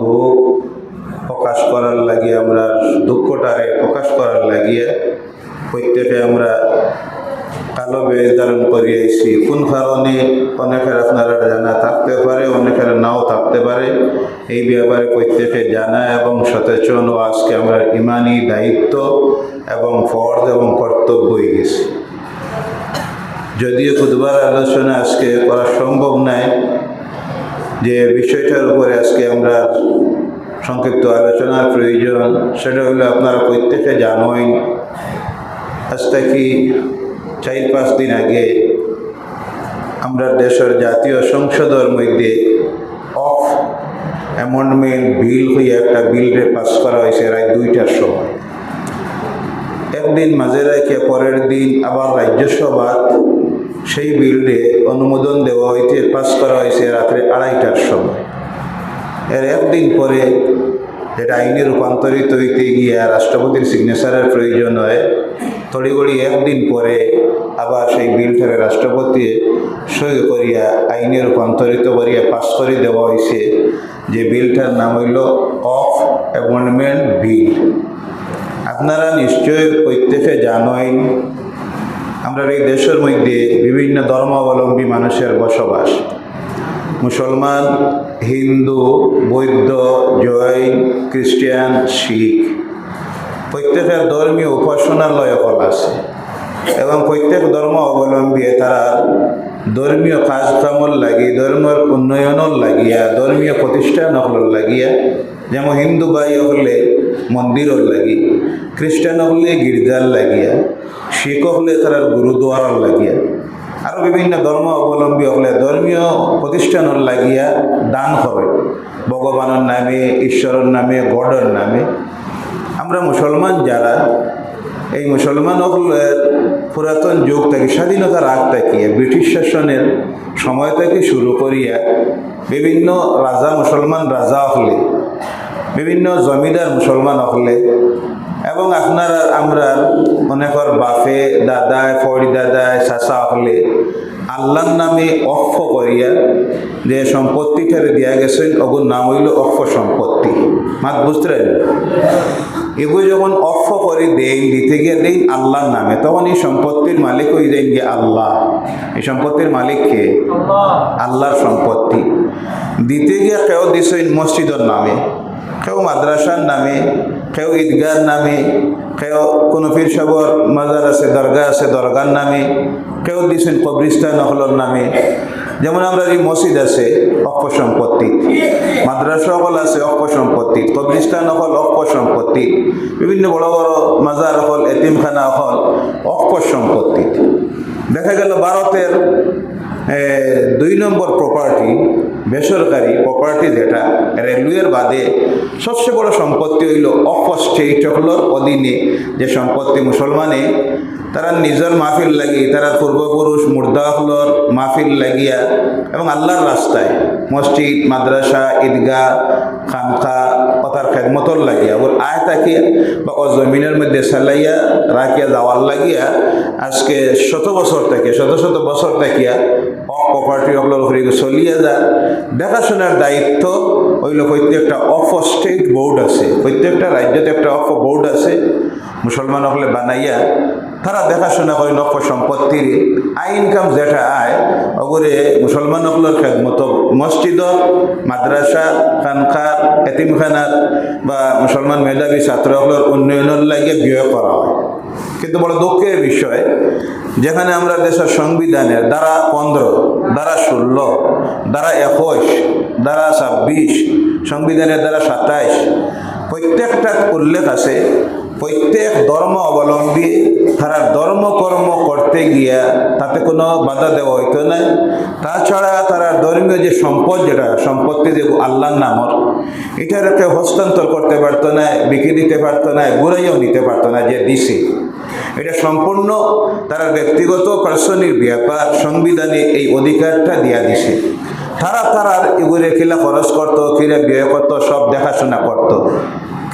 দুঃখ প্রকাশ করার লাগিয়ে আমরা দুঃখটারে প্রকাশ করার লাগিয়ে প্রত্যেকে আমরা কালো বেশ ধারণ করি করিয়েছি কোন কারণে অনেকের আপনারা জানা থাকতে পারে, অনেকের নাও থাকতে পারে, এই ব্যাপারে প্রত্যেকে জানা এবং সচেতন ও আজকে আমরা ইমানি দায়িত্ব এবং ফর্জ এবং কর্তব্য হয়ে গেছি। যদিও বুধবার আলোচনা আজকে করা সম্ভব নয় যে বিষয়টার উপরে আজকে আমরা সংক্ষিপ্ত আলোচনার প্রয়োজন, সেটা হলো আপনারা প্রত্যেকে জানোই, আজ থেকে চার পাঁচ দিন আগে আমরা দেশের জাতীয় সংসদের মধ্যে অফ অ্যামেন্ডমেন্ট বিল হয়ে একটা বিলরে পাস করা হয়েছে রায় দুইটার সময়। একদিন মাঝে রেখে পরের দিন আবার রাজ্যসভা সেই বিলরে অনুমোদন দেওয়া হইতে পাস করা হয়েছে রাত্রে আড়াইটার সময়। এর একদিন পরে যেটা আইনে রূপান্তরিত হইতে গিয়ে রাষ্ট্রপতির সিগনেচারের প্রয়োজন হয় তড়িগড়ি একদিন পরে আবার সেই বিলটারে রাষ্ট্রপতি সই করিয়া আইনে রূপান্তরিত করিয়া পাস করে দেওয়া হয়েছে যে বিলটার নাম হইল অফ অ্যাপয়েন্টমেন্ট বিল। আপনারা নিশ্চয় প্রত্যেকে জানেন আমরা এই দেশের মধ্যে বিভিন্ন ধর্মাবলম্বী মানুষের বসবাস। মুসলমান, হিন্দু, বৌদ্ধ, জৈন, খ্রিস্টান, শিখ। প্রত্যেকের ধর্মীয় উপাসনালয় হল আছে এবং প্রত্যেক ধর্ম অবলম্বী তারা ধর্মীয় কাজকামর লাগি ধর্মের উন্নয়নের লাগিয়া, ধর্মীয় প্রতিষ্ঠান হল লাগিয়া, যেমন হিন্দু ভাই হলে মন্দিরর লাগি খ্রিস্টান হলে গির্জার লাগিয়া শিখ হলে তারা গুরুদুয়ারার লাগিয়া আরও বিভিন্ন ধর্ম অবলম্বী হলে ধর্মীয় প্রতিষ্ঠানের লাগিয়া দান করে। ভগবানের নামে, ঈশ্বরের নামে, গডের নামে। আমরা মুসলমান যারা, এই মুসলমান হলের পুরাতন যুগ থেকে, স্বাধীনতার আগ থেকে, ব্রিটিশ শাসনের সময় থেকে শুরু করিয়া বিভিন্ন রাজা মুসলমান রাজা হলে, বিভিন্ন জমিদার মুসলমান হলে এবং আপনার আমরা মনে কর বাপে দাদায় ফড়ি দাদায় চাচা হলে আল্লাহর নামে অক্ষ করিয়া যে সম্পত্তিটারে দিয়া গেছেন ওগুর নাম হইল অক্ষ সম্পত্তি। মাত বুঝতে পারেন এগুলো যখন অক্ষ করে দেই দিতে গিয়ে দেই আল্লাহর নামে তখন এই সম্পত্তির মালিক হয়ে যায় গিয়ে আল্লাহ। এই সম্পত্তির মালিক কে? আল্লাহর সম্পত্তি। দিতে গিয়ে কেউ দিছেন মসজিদের নামে কেউ মাদ্রাসার নামে, কেউ ঈদগার নামে, কেউ কোনো পীর সাবর মাজার আছে দরগা আছে দরগার নামে, কেউ দিছেন কবরিস্তান হলর নামে। যেমন আমরা এই মসজিদ আছে, অক্ষ সম্পত্তি। মাদ্রাসা হল আছে অক্ষ সম্পত্তি কবরিস্তান হল অক্ষ সম্পত্তি। বিভিন্ন বড় বড় মাজার হল এতিমখানা হল অক্ষ সম্পত্তি। দেখা গেল ভারতের দুই নম্বর প্রপার্টি বেসরকারি প্রপার্টি যেটা রেলওয়ের বাদে সবচেয়ে বড় সম্পত্তি হইল অফ স্টেট হলোর অধীনে যে সম্পত্তি মুসলমানে, তারা নিজের মাহফিল লাগি তারা পূর্বপুরুষ, মুর্দা হলোর মাহফিল লাগিয়া এবং আল্লাহর রাস্তায় মসজিদ, মাদ্রাসা, ঈদগাহ খানখা কথার খেদমতর লাগিয়া, ওর আয় তাকিয়া বা ও জমিনের মধ্যে সালাইয়া রাখিয়া, যাওয়ার লাগিয়া, আজকে শত বছর থেকে, শত শত বছর থাকিয়া অফ প্রপার্টি হলোর ঘুরে চলিয়া যা দেখাশোনার দায়িত্ব হইল প্রত্যেকটা অফ স্টেট বোর্ড আছে। প্রত্যেকটা রাজ্যতে একটা অফ বোর্ড আছে। মুসলমান হলে বানাইয়া তারা দেখাশোনা করে নফ সম্পত্তির আই ইনকাম যেটা আয় ওগুলো মুসলমান হকলের খেদমত, মসজিদ, মাদ্রাসা খানখা এতিমখানাত বা মুসলমান মেধাবী ছাত্র হকলের উন্নয়নের লাগে ব্যয় করা হয়। কিন্তু বড় দুঃখের বিষয়, যেখানে আমরা দেশের সংবিধানের দ্বারা পনেরো, দ্বারা ষোলো, দ্বারা একুশ, দ্বারা ছাব্বিশ, সংবিধানের দ্বারা সাতাইশ, প্রত্যেকটা উল্লেখ আছে। প্রত্যেক ধর্ম অবলম্বী তারা ধর্ম কর্ম করতে গিয়া তাতে কোনো বাধা দেওয়া হইতো না। তাছাড়া তারা ধর্মীয় যে সম্পদ যেটা, সম্পত্তি যে আল্লাহর নামর, এটার কেউ হস্তান্তর করতে পারতো না, বিক্রি দিতে পারতো না, ঘুরাইয়াও নিতে পারতো না যে দিছে। এটা সম্পূর্ণ তারা ব্যক্তিগত পার্সনিক ব্যাপার, সংবিধানে এই অধিকারটা দিয়া দিছে। তারা তারার এগুলো কিলা খরচ করতো কিলা ব্যয় করতো, সব দেখাশোনা করতো।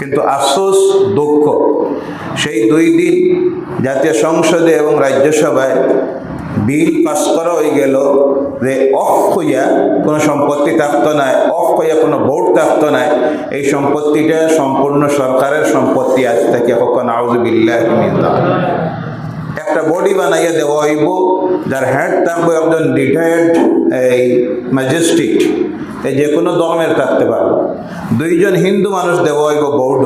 কিন্তু আফসোস, দুঃখ। সেই দুই দিন জাতীয় সংসদে এবং রাজ্যসভায় বিল পাস করা হয়ে গেল যে অফ হইয়া কোনো সম্পত্তি থাকতো না, অফ হইয়া কোনো ভোট থাকতো না। এই সম্পত্তিটা সম্পূর্ণ সরকারের সম্পত্তি আজ থেকে কখন আউজবিল্লাহ একটা বডি বানাইয়া দেওয়া হইব, যার হেড থাকবে একজন রিটায়ার্ড এই ম্যাজিস্ট্রেট এই যে কোনো ধর্মের থাকতে পারবে। দুইজন হিন্দু মানুষ দেওয়া হইব বৌদ্ধ,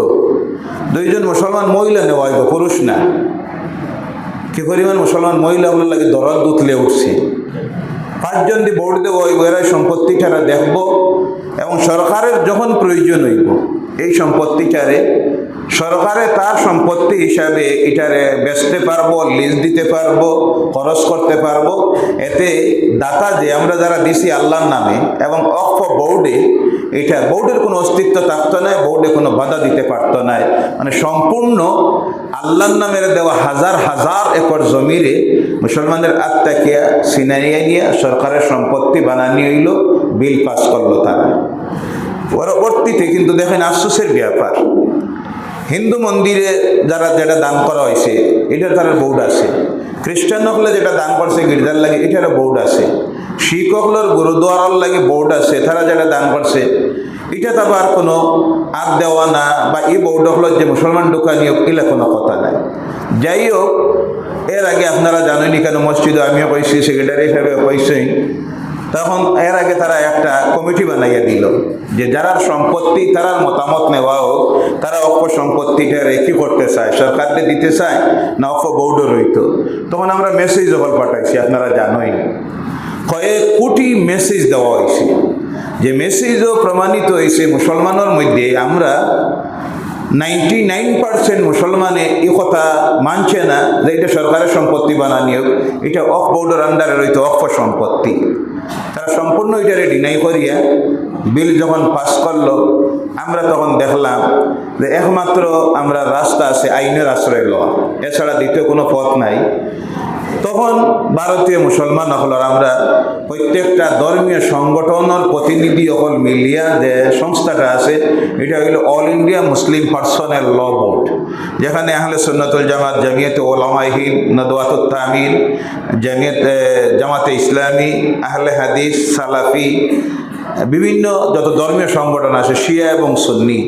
দুইজন মুসলমান মহিলা নেওয়া হইব পুরুষ না। কি পরিমাণ মুসলমান মহিলা মহিলাগুলো লাগে দরদ দুতলে উঠছে। পাঁচজন দিয়ে ভোট দেবো ওই এরাই সম্পত্তিটারা দেখব, এবং সরকারের যখন প্রয়োজন হইব, এই সম্পত্তিটারে সরকারে তার সম্পত্তি হিসাবে এটারে বেচতে পারব লিজ দিতে পারব, খরচ করতে পারব। এতে দাতা যে আমরা যারা দিছি আল্লাহর নামে এবং অক্ষ বোর্ডে, এটা বোর্ডের কোনো অস্তিত্ব থাকতো না, বোর্ডে কোনো বাধা দিতে পারতো না। মানে সম্পূর্ণ আল্লাহর নামের দেওয়া হাজার হাজার একর জমিরে মুসলমানদের আত্মাকিয়া সিনারিয়া নিয়ে সরকারের সম্পত্তি বানানি হইল, বিল পাস করল তারা। পরবর্তীতে কিন্তু দেখেন আফসোসের ব্যাপার। হিন্দু মন্দিরে যারা যেটা দান করা হয়েছে, এটার তারা বোর্ড আছে। খ্রিস্টান হকলে যেটা দান করছে, গির্জার লাগে, এটারও বোর্ড আছে। শিখ হকলের গুরুদ্বারার লাগে বোর্ড আছে, তারা যেটা দান করছে, এটা তো আবার কোনো আগ দেওয়া না, বা এই বোর্ড হকলের যে মুসলমান ঢুকানি হোক এলা কোনো কথা নাই। যাই হোক, এর আগে আপনারা জানেনই কেন মসজিদে আমিও কইছি সেক্রেটারি হিসাবে কইসই তখন এর আগে তারা একটা কমিটি বানাইয়া দিল যে যারা সম্পত্তি, তারার মতামত নেওয়া হোক, তারা অক্ষ সম্পত্তিটা রেখে করতে চায়, সরকারকে দিতে চায়, না অক্ষ বৌড রইত। তখন আমরা মেসেজ যখন পাঠাইছি, আপনারা জানোই। কয়েক কোটি মেসেজ দেওয়া হয়েছে যে মেসেজও প্রমাণিত হয়েছে মুসলমানের মধ্যে, আমরা নাইনটি নাইন পার্সেন্ট মুসলমানে এ কথা মানছে না যে এটা সরকারের সম্পত্তি বানানি হোক, এটা অফ বোর্ডের আন্ডারে রইতো অক্ষ সম্পত্তি। তারা সম্পূর্ণ এটারে ডিনাই করিয়া বিল যখন পাস করল, আমরা তখন দেখলাম যে একমাত্র আমরা রাস্তা আছে আইনের আশ্রয় লওয়া। এছাড়া দ্বিতীয় কোনো পথ নাই। তখন ভারতীয় মুসলমান হল আমরা প্রত্যেকটা ধর্মীয় সংগঠনের প্রতিনিধি সকল মিলিয়া যে সংস্থাটা আছে, এটা হইল All India Muslim Personal Law Board যেখানে আহলে সন্ন্যতুল জামাত, জামিয়াতে ওলামাহিন নদওয়াতুল তামিল, জামিয়াত, জামাতে ইসলামী, আহলে হাদিস, সালাফি বিভিন্ন যত ধর্মীয় সংগঠন আছে, শিয়া এবং সুন্নি,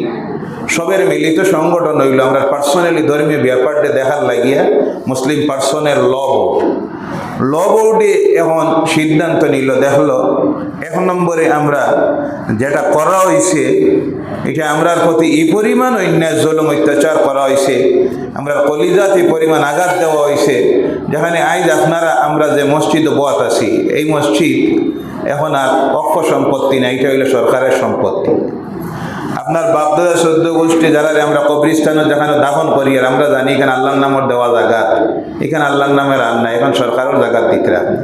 সবের মিলিত সংগঠন হইল আমরা পার্সোনালি ধর্মীয় ব্যাপারটা দেখার লাগিয়া মুসলিম পার্সনের ল বোর্ড ল বোর্ডে এখন সিদ্ধান্ত নিল, দেখল, এক নম্বরে আমরা যেটা করা হয়েছে এটা আমরার প্রতি এই পরিমাণ অন্যায়, জলম, অত্যাচার করা হয়েছে আমরা কলিজাত পরিমাণ আঘাত দেওয়া হয়েছে যেখানে আইজ আপনারা, আমরা যে মসজিদ বয়াত আছি, এই মসজিদ এখন আর অক্ষ সম্পত্তি না, এটা হইল সরকারের সম্পত্তি। আপনার বাপদাদা সদ্য গোষ্ঠী, যারা আমরা কবরিস্তানও যেখানে দাফন করি, আর আমরা জানি এখানে আল্লাহর নামের দেওয়া জায়গা এখানে আল্লাহর নামের রান না এখন সরকারের জায়গা দিতে আপনি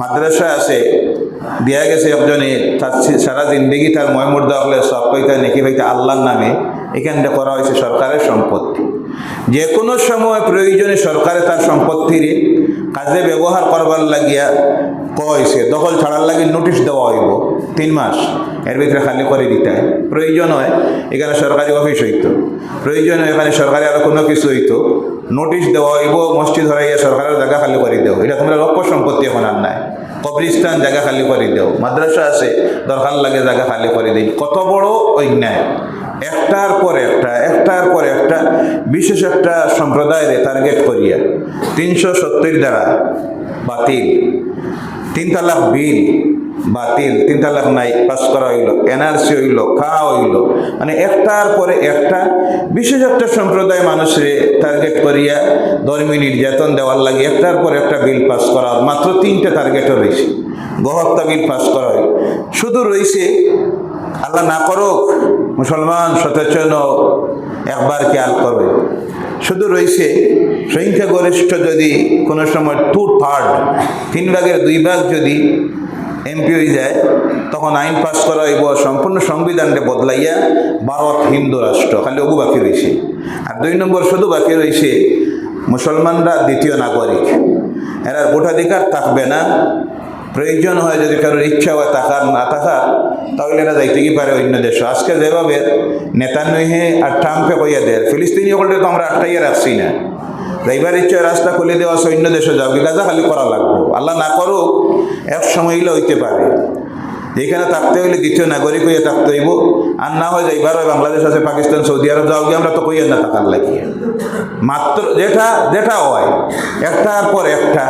মাদ্রাসা আছে, দিয়া গেছে একজনে, তার সারা জিন্দগি তার ময়মুর্দা হলে সব কইতে নেকি ভাইতে আল্লাহর নামে, এখানটা করা হয়েছে সরকারের সম্পত্তি। যে কোনো সময় প্রয়োজনে সরকারে তার সম্পত্তির কাজে ব্যবহার করবার লাগিয়া কয়েছে দখল ছাড়ার লাগে নোটিশ দেওয়া হইব। তিন মাস। এর ভিতরে খালি করে দিতে হয়। প্রয়োজন হয়, এখানে সরকারি অফিস হইতো। প্রয়োজন হয়, এখানে সরকারি আরও কোনো কিছু হইতো। নোটিশ দেওয়া হইব, মসজিদ ধরাইয়া সরকারের জায়গা খালি করে দেও। এটা তোমরা লক্ষ্য সম্পত্তি এখন আর নাই। কবরিস্তান জায়গা খালি করে দেও। মাদ্রাসা আছে, দরকার লাগে জায়গা খালি করে দিই। কত বড় অন্যায়। একটার পর একটা, একটার পর একটা, বিশেষ একটা সম্প্রদায়ের টার্গেট করিয়া তিনশো সত্তর দ্বারা বাতিল তিন তালাক বিল বাতিল তিন তালাক নাই, পাস করা হইল, এনআরসি হইল খাওয়া হইল মানে একটার পরে একটা, বিশেষ একটা সম্প্রদায় মানুষরে টার্গেট করিয়া ধর্মী নির্যাতন দেওয়ার লাগে, একটার পর একটা বিল পাস করা। মাত্র তিনটে টার্গেটও রয়েছে গহত্যা বিল পাস করা হয় শুধু রয়েছে, আল্লাহ না করুক মুসলমান সচেতন একবার খেয়াল করবে। শুধু রয়েছে সংখ্যাগরিষ্ঠ যদি কোনো সময় টু থার্ড তিন ভাগের দুই ভাগ যদি এমপি হয়ে যায়, তখন আইন পাস করা হইব, সম্পূর্ণ সংবিধানকে বদলাইয়া ভারত হিন্দু রাষ্ট্র, খালি ওগু বাকি রয়েছে। আর দুই নম্বর শুধু বাকি রয়েছে মুসলমানরা দ্বিতীয় নাগরিক। এরা ভোটাধিকার থাকবে না প্রয়োজন হয় যদি কারোর ইচ্ছা হয় থাকার, না থাকার, তাহলে এরা যাইতে কি পারে অন্য দেশ। আজকে যেভাবে নেতান্নহে আর ট্রাম্পে কইয়া দেয়, ফিলিস্তিনি সকলটা তো আমরা আটকাইয়া রাখছি না। যাইবার ইচ্ছা রাস্তা খুলে দেওয়া সৈন্য দেশে যাও গাজা খালি করা লাগবো? আল্লাহ না করুক, এক সময় হইলে হইতে পারে। এখানে থাকতে হইলে দ্বিতীয় নাগরিক হইয়া থাকতে হইব। আর না হয় যাইবার হয় বাংলাদেশ আছে, পাকিস্তান, সৌদি আরব যাও, গিয়ে আমরা তো কইয়া না থাকার লাগিয়ে। মাত্র যেটা যেটা হয় একটার পর একটা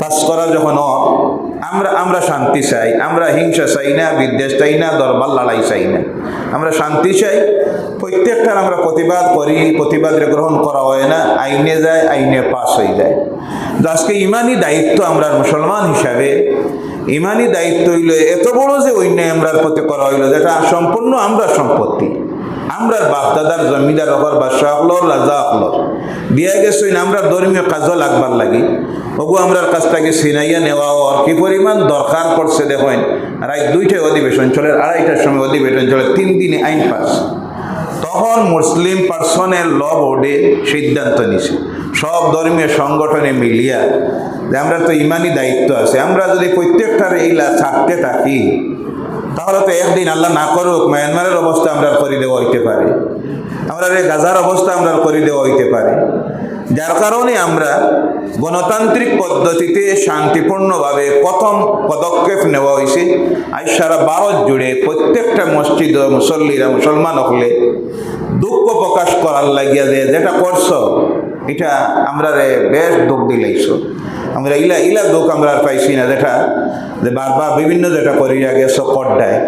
পাস করা যখন আমরা আমরা শান্তি চাই, আমরা হিংসা চাই না, বিদ্বেষ চাই না দরবার লড়াই চাই না। আমরা শান্তি চাই, প্রত্যেকটার আমরা প্রতিবাদ করি, প্রতিবাদের গ্রহণ করা হয় না, আইনে যায়, আইনে পাস হয়ে যায়। আজকে ইমানই দায়িত্ব আমরা মুসলমান হিসাবে ইমানই দায়িত্ব হইল এত বড় যে অন্যায় আমরার প্রতি করা হইল, যেটা সম্পূর্ণ আমরা সম্পত্তি। আমরা বাপদাদার জমিদার অকর বাদশাহ হলর রাজা হলর দিয়া গেছে আমরা ধর্মীয় কাজও লাগবার লাগি। ওগু আমরার কাছ থেকে সিনাইয়া নেওয়া ওর কি পরিমাণ দরকার পড়ছে দেখেন। রাত দুইটায় অধিবেশন চলে, আড়াইটার সময় অধিবেশন চলে, তিন দিনে আইন পাস। তখন মুসলিম পার্সনের ল বোর্ডে সিদ্ধান্ত নিছে। সব ধর্মীয় সংগঠনে মিলিয়া যে আমরা তো ইমানই দায়িত্ব আছে। আমরা যদি প্রত্যেকটার এইলা ছাড়তে থাকি তাহলে তো একদিন আল্লাহ না করুক, মায়ানমারের অবস্থা আমরা করে দেওয়া হইতে পারে। আমরা গাজার অবস্থা আমরা করে দেওয়া হইতে পারে। যার কারণে আমরা গণতান্ত্রিক পদ্ধতিতে শান্তিপূর্ণভাবে প্রথম পদক্ষেপ নেওয়া হয়েছে আজ সারা ভারত জুড়ে প্রত্যেকটা মসজিদ মুসল্লিরা মুসলমান হলে দুঃখ প্রকাশ করার লাগিয়া যে যেটা করছ, এটা আমরা বেশ দুঃখ দিলাইছো। আমরা ইলা ইলা দুঃখ আমরা আর পাইছি না, যেটা যে বারবার বিভিন্ন যেটা করিয়া গেছো কড্ডায়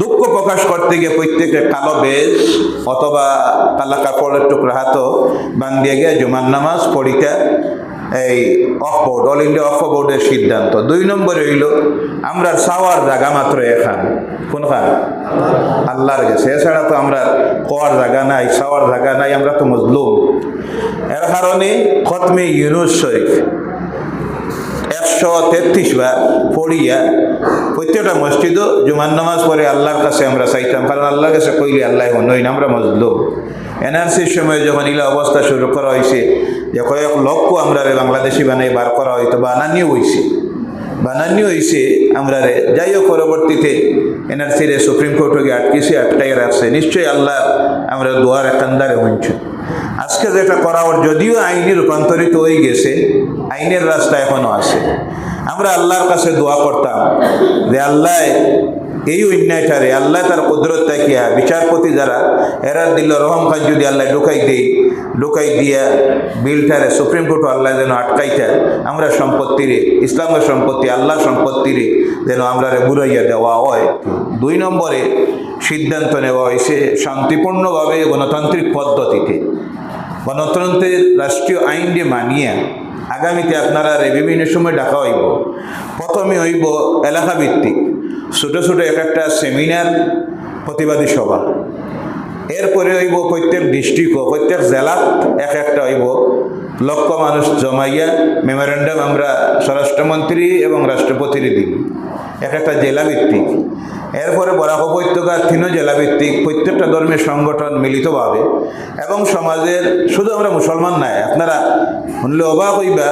দুঃখ প্রকাশ করতে গিয়ে প্রত্যেকে কালো বেশ অথবা কালা কাপড়ের টুকরা হাতও বান্ধিয়ে গিয়ে জুমার নামাজ পড়িতা এই of board all India of বোর্ডের সিদ্ধান্ত। দুই নম্বরে হইল, আমরা সাওয়ার জায়গা মাত্র এখান। কোন খান আল্লাহর গেছে এছাড়া তো আমরা কোয়ার জায়গা নাই সাওয়ার জায়গা নাই, আমরা তো মজলুম। এর কারণে খতমে ইউনুস শরীফ একশো তেত্রিশ বার পড়িয়া প্রত্যেকটা মসজিদও জুমান নামাজ পরে আল্লাহর কাছে আমরা চাইতাম, কারণ আল্লাহর কাছে কইলে আল্লাহ নই আমরা মজলুম। এনআরসির সময় যখন ইলা অবস্থা শুরু করা হয়েছে যে কয়েক লক্ষ আমরা বাংলাদেশি বানাই বার করা হয়তো বানানিও হয়েছে বানানি হয়েছে আমরা রে যাই হোক পরবর্তীতে এনআরসি রে সুপ্রিম কোর্টকে আটকেছে আটটাই রাখছে। নিশ্চয়ই আল্লাহ আমরা দোয়ার একান্দারে হইছে আজকে যেটা করা ওর যদিও আইনে রূপান্তরিত হয়ে গেছে, আইনের রাস্তা এখনও আছে। আমরা আল্লাহর কাছে দোয়া করতাম যে, আল্লাহ এই অন্যায়টারে আল্লাহ তার কুদরত তাকিয়া বিচারপতি যারা, এরা দিল রহম খান যদি আল্লাহ ঢুকাই দেই, ঢুকাই দিয়া বিলটারে সুপ্রিম কোর্ট আল্লাহ যেন আটকাইটা আমরা সম্পত্তিরে, ইসলামের সম্পত্তি, আল্লাহর সম্পত্তিরে যেন আমরা বুড়াইয়া দেওয়া হয়। দুই নম্বরে সিদ্ধান্ত নেওয়া হয়েছে শান্তিপূর্ণভাবে গণতান্ত্রিক পদ্ধতিতে। গণতন্ত্রের রাষ্ট্রীয় আইন যে মানিয়া আগামীতে আপনারা বিভিন্ন সময় ডাকা হইব। প্রথমে হইব এলাকা ভিত্তিক ছোটো ছোটো এক একটা সেমিনার প্রতিবাদী সভা। এরপরে হইব প্রত্যেক ডিস্ট্রিক্ট প্রত্যেক জেলাত এক একটা হইব। লক্ষ মানুষ জমাইয়া মেমোরেন্ডাম আমরা স্বরাষ্ট্রমন্ত্রী এবং রাষ্ট্রপতির দিন এক একটা জেলা ভিত্তিক এরপরে বরাক উপত্যকার তিনও জেলা ভিত্তিক প্রত্যেকটা ধর্মের সংগঠন মিলিতভাবে এবং সমাজের, শুধু আমরা মুসলমান নাই, আপনারা শুনলে অবাক হইবা,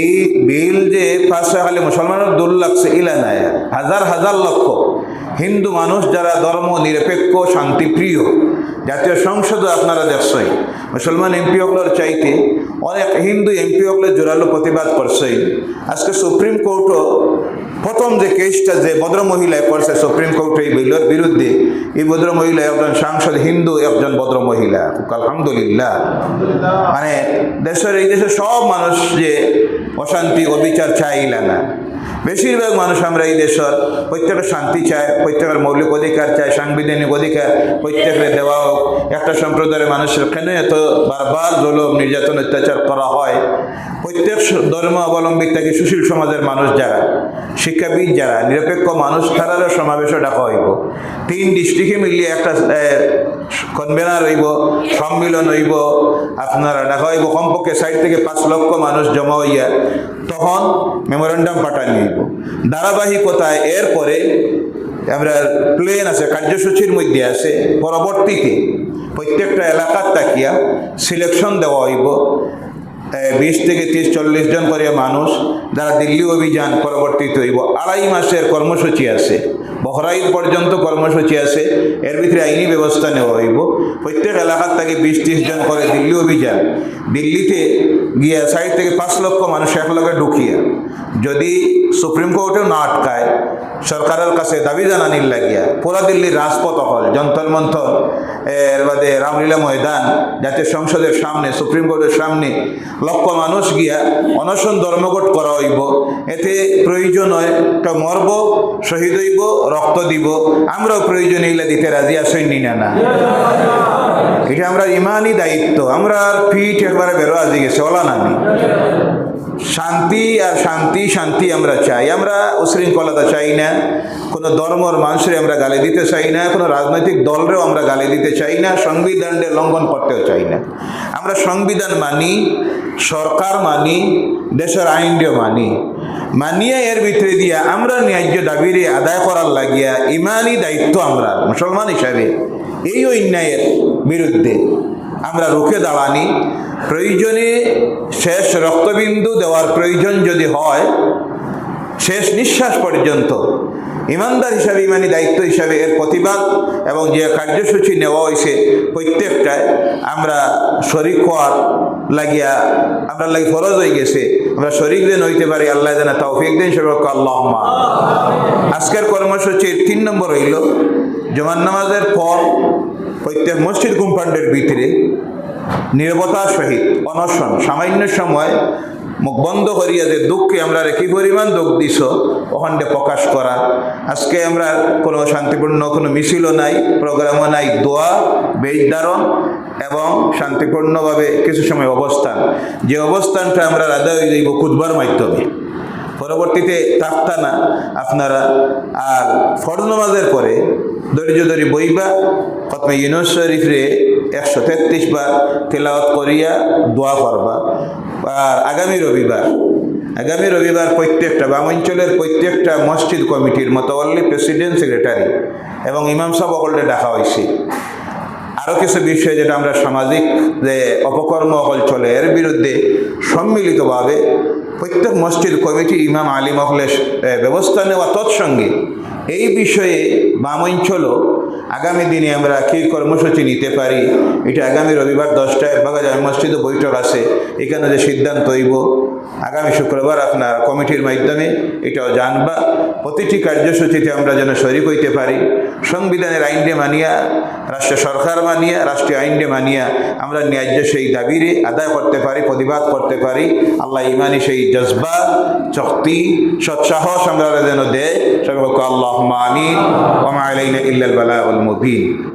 এই বিল যে হয়ে খালি মুসলমানের দোল লাগছে, ইলা নাই, হাজার হাজার লক্ষ। হিন্দু মানুষ যারা ধর্ম নিরপেক্ষ, শান্তিপ্রিয় জাতীয় সংসদও আপনারা দেখছই মুসলমান এমপি হকলের চাইতে অনেক হিন্দু এমপি হকলের জোরালো প্রতিবাদ করছই আজকে সুপ্রিম কোর্টও প্রথম যে কেসটা যে ভদ্র মহিলায় করছে সুপ্রিম কোর্টে এই বিলের বিরুদ্ধে, এই ভদ্র মহিলা একজন সাংসদ হিন্দু, একজন ভদ্র মহিলা আলহামদুলিল্লাহ। মানে দেশের এই দেশের সব মানুষ যে অশান্তি, অবিচার চাইলা না বেশিরভাগ মানুষ আমরা এই দেশের প্রত্যেকের শান্তি চায় প্রত্যেকের মৌলিক অধিকার চায় সাংবিধানিক অধিকার প্রত্যেকের দেওয়া হোক। একটা সম্প্রদায়ের মানুষের কেন এত বারবার জলম, নির্যাতন, অত্যাচার করা হয়? প্রত্যেক ধর্ম অবলম্বী থেকে সুশীল সমাজের মানুষ যারা, শিক্ষাবিদ যারা, নিরপেক্ষ মানুষ, তারারও সমাবেশও ডাকা হইব? তিন ডিস্ট্রিক্টে মিলিয়ে একটা কনভেনার হইব, সম্মিলন হইব, আপনারা ডাকা হইব? কমপক্ষে সাইড থেকে পাঁচ লক্ষ মানুষ জমা হইয়া তখন মেমোরেন্ডাম পাঠানি হইব ধারাবাহিকতায় এরপরে আমরা প্লেন আছে, কার্যসূচির মধ্যে আছে, পরবর্তীতে প্রত্যেকটা এলাকার তাকিয়া সিলেকশন দেওয়া হইব। বিশ থেকে তিরিশ, চল্লিশ জন করে মানুষ যারা দিল্লি অভিযান পরবর্তীতে হইব, আড়াই মাসের কর্মসূচি আছে। বহরাইদ পর্যন্ত কর্মসূচি আছে, এর ভিতরে আইনি ব্যবস্থা নেওয়া হইব। প্রত্যেক এলাকার থেকে বিশ, ত্রিশ জন করে দিল্লি অভিযান। দিল্লিতে গিয়া সাইড থেকে পাঁচ লক্ষ মানুষ এক একলগে ঢুকিয়া। যদি সুপ্রিম কোর্টেও না আটকায়, সরকারের কাছে দাবি জানানির লাগিয়া পুরা দিল্লির রাজপথ হল যন্তর মন্থর এর বাদে রামলীলা ময়দান, জাতীয় সংসদের সামনে, সুপ্রিম কোর্টের সামনে লক্ষ মানুষ গিয়া অনশন ধর্মঘট করা হইব, এতে প্রয়োজন হয় মরব, শহীদ হইব, রক্ত দিব, আমরাও প্রয়োজন এইলা দিতে রাজি আসই নি, না। এটা আমরা ইমানই দায়িত্ব আমরা আর পিঠ একবারে বেরো আজি গেছে, ওলা নামি। শান্তি আর শান্তি শান্তি আমরা চাই। আমরা উশৃঙ্খলতা চাই না। কোনো ধর্মর মানুষের আমরা গালি দিতে চাই না। কোনো রাজনৈতিক দলরেও আমরা গালি দিতে চাই না। সংবিধানের লঙ্ঘন করতেও চাই না। আমরা সংবিধান মানি, সরকার মানি, দেশের আইনও মানি। মানিয়ে এর ভিতরে দিয়া আমরা ন্যায্য দাবিরে আদায় করার লাগিয়া ইমানই দায়িত্ব আমরা, মুসলমান হিসাবে। এই অন্যায়ের বিরুদ্ধে। আমরা রুখে দাঁড়ানি। প্রয়োজনে শেষ রক্তবিন্দু দেওয়ার প্রয়োজন যদি হয়, শেষ নিঃশ্বাস পর্যন্ত। ইমানদার হিসাবে, ইমানি দায়িত্ব হিসাবে এর প্রতিবাদ এবং যে কার্যসূচি নেওয়া হয়েছে প্রত্যেকটায় আমরা শরিক হওয়ার লাগিয়া আমরা লাগি ফরজ হয়ে গেছে। আমরা শরিক দিন হইতে পারি, আল্লাহ জানা তৌফিক দিন সর্বক আল্লাহ আজকের কর্মসূচির তিন নম্বর হইল জমান নামাজের পর প্রত্যেক মসজিদ কম্পাউন্ডের ভিতরে নিরবতার সহিত, অনশন, সামান্য সময় মুখ বন্ধ করিয়া যে দুঃখে আমরা কি পরিমাণ দুঃখ দিছ ওখানটা প্রকাশ করা। আজকে আমরা কোনো শান্তিপূর্ণ, কোনো মিছিলও নাই, প্রোগ্রামও নাই, দোয়া বেজদারণ এবং শান্তিপূর্ণভাবে কিছু সময় অবস্থান। যে অবস্থানটা আমরা রাধা হয়ে যাইব খুদবার মাধ্যমে পরবর্তীতে থাকতা না আপনারা আর ফরজ নামাজের পরে ধৈর্য ধরে বইবা, প্রথমে ইউনুস শরীফরে একশো তেত্রিশ বার তেলাওয়াত করিয়া দোয়া করবা। আর আগামী রবিবার আগামী রবিবার প্রত্যেকটা বাম অঞ্চলের প্রত্যেকটা মসজিদ কমিটির মতো মতোয়াল্লি প্রেসিডেন্ট সেক্রেটারি এবং ইমাম সাহেব ডাকা হয়েছে। আরও কিছু বিষয় যেটা আমরা সামাজিক যে অপকর্ম অকল চলে, এর বিরুদ্ধে সম্মিলিতভাবে প্রত্যেক মসজিদ কমিটি ইমাম আলী মহলের ব্যবস্থা নেওয়া তৎসঙ্গে এই বিষয়ে বাম অঞ্চলও আগামী দিনে আমরা কী কর্মসূচি নিতে পারি? এটা আগামী রবিবার দশটায় বাগা জামে মসজিদে বৈঠক আছে, এখানে যে সিদ্ধান্ত হইব, আগামী শুক্রবার আপনার কমিটির মাধ্যমে এটাও জানবা। প্রতিটি কার্যসূচিতে আমরা যেন শরিক হইতে পারি, সংবিধানের আইনকে মানিয়া, রাষ্ট্র সরকার মানিয়া, রাষ্ট্রীয় আইনকে মানিয়া আমরা ন্যায্য সেই দাবিরে আদায় করতে পারি, প্রতিবাদ করতে পারি। আল্লাহ ইমানি সেই জজবা শক্তি সৎসাহস আমরা যেন দেয় تبعك اللهم آمين. وما علينا إلا البلاء المبين.